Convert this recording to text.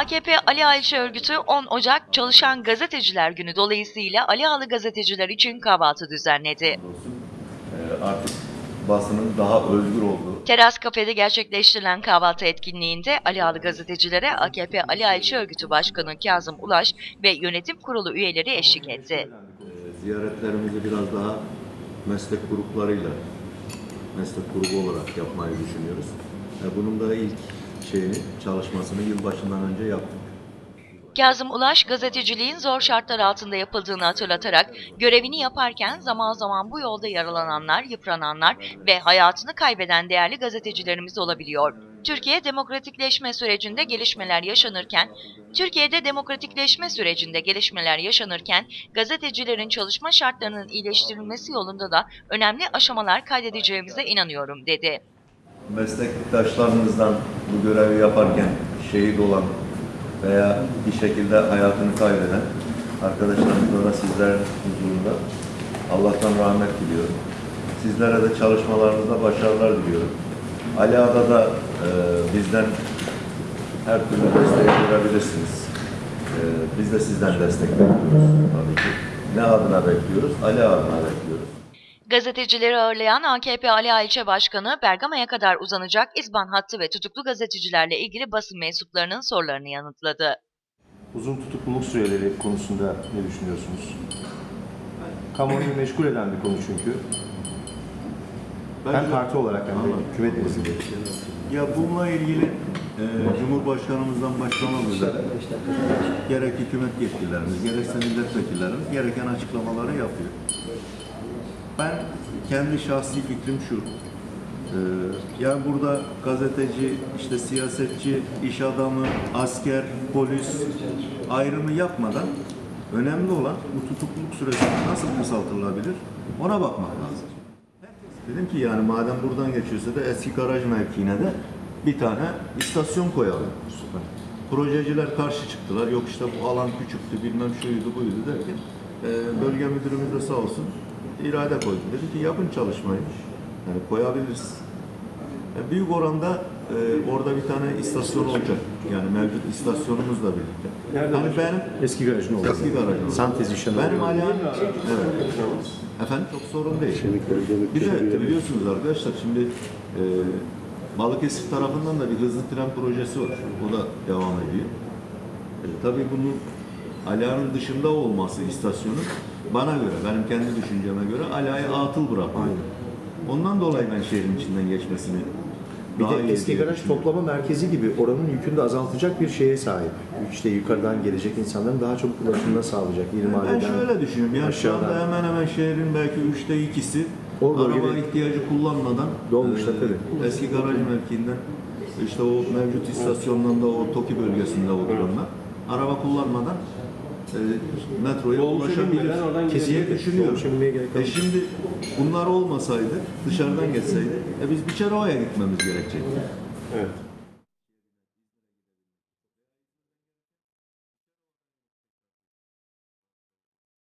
AKP Ali Ayçi örgütü 10 Ocak Çalışan Gazeteciler Günü dolayısıyla Ali Ağalı gazeteciler için kahvaltı düzenledi. olsun e, artık basının daha özgür olduğu Teras Kafe'de gerçekleştirilen kahvaltı etkinliğinde Ali Ağalı gazetecilere AKP Ali Ayçi örgütü başkanı Kazım Ulaş ve yönetim kurulu üyeleri eşlik etti. e, ziyaretlerimizi biraz daha meslek gruplarıyla meslek grubu olarak yapmayı düşünüyoruz. E, bunun da ilk şeyini, çalışmasını yılbaşından önce yaptık. Kazım Ulaş gazeteciliğin zor şartlar altında yapıldığını hatırlatarak görevini yaparken zaman zaman bu yolda yaralananlar, yıprananlar ve hayatını kaybeden değerli gazetecilerimiz olabiliyor. Türkiye demokratikleşme sürecinde gelişmeler yaşanırken, Türkiye'de demokratikleşme sürecinde gelişmeler yaşanırken gazetecilerin çalışma şartlarının iyileştirilmesi yolunda da önemli aşamalar kaydedeceğimize inanıyorum dedi. Meslektaşlarımızdan bu görevi yaparken şehit olan veya bir şekilde hayatını kaybeden arkadaşlarımıza da sizlerin huzurunda Allah'tan rahmet diliyorum. Sizlere de çalışmalarınızda başarılar diliyorum. Ali Ağa'da da e, bizden her türlü desteği görebilirsiniz. E, biz de sizden destek bekliyoruz tabii ki. Ne adına bekliyoruz? Ali adına bekliyoruz. Gazetecileri ağırlayan AKP Ali Ayçe Başkanı Bergama'ya kadar uzanacak İzban hattı ve tutuklu gazetecilerle ilgili basın mensuplarının sorularını yanıtladı. Uzun tutukluluk süreleri konusunda ne düşünüyorsunuz? Kamuoyunu meşgul eden bir konu çünkü. Hem parti olarak hem de hükümet nezdinde. Ya bununla ilgili e, Cumhurbaşkanımızdan başlamak üzere gerek hükümet yetkililerimiz, gerekse milletvekillerimiz gereken açıklamaları yapıyor. Ben kendi şahsi fikrim şu. E, yani burada gazeteci, işte siyasetçi, iş adamı, asker, polis ayrımı yapmadan önemli olan bu tutukluluk süresi nasıl kısaltılabilir ona bakmak lazım. Dedim ki yani madem buradan geçiyorsa da eski garaj mevkiine de bir tane istasyon koyalım. Projeciler karşı çıktılar. Yok işte bu alan küçüktü, bilmem şuydu buydu derken bölge müdürümüz de sağ olsun irade koydu. Dedi ki yapın çalışmayı. Yani koyabiliriz. E, büyük oranda e, orada bir tane istasyon olacak. Yani mevcut istasyonumuzla birlikte. Nerede olacak? benim Eski garajın oldu. eski garajım. Santez işlemi Benim hala evet. Efendim çok sorun değil. Bir de biliyorsunuz arkadaşlar şimdi e, Balıkesir tarafından da bir hızlı tren projesi var. O da devam ediyor. E, tabii bunun Ala'nın dışında olması istasyonun bana göre, benim kendi düşünceme göre Ala'yı atıl bırakıyor. Ondan dolayı ben şehrin içinden geçmesini Bir daha de eski garaj toplama merkezi gibi oranın yükünü de azaltacak bir şeye sahip. İşte yukarıdan gelecek insanların daha çabuk ulaşımını sağlayacak. Ben İrmaleden, şöyle düşünüyorum. Yani şu anda hemen hemen şehrin belki üçte ikisi O araba ihtiyacı kullanmadan Dolmuşlar e, tabii. eski garaj mevkiinden işte o mevcut istasyondan da o TOKİ bölgesinde oturanlar araba kullanmadan e, metroya ulaşabilir. Kesinlikle. düşünüyorum. Gerek E yok. şimdi bunlar olmasaydı, dışarıdan geçseydi, e biz Biçerova'ya gitmemiz gerekecekti. Evet.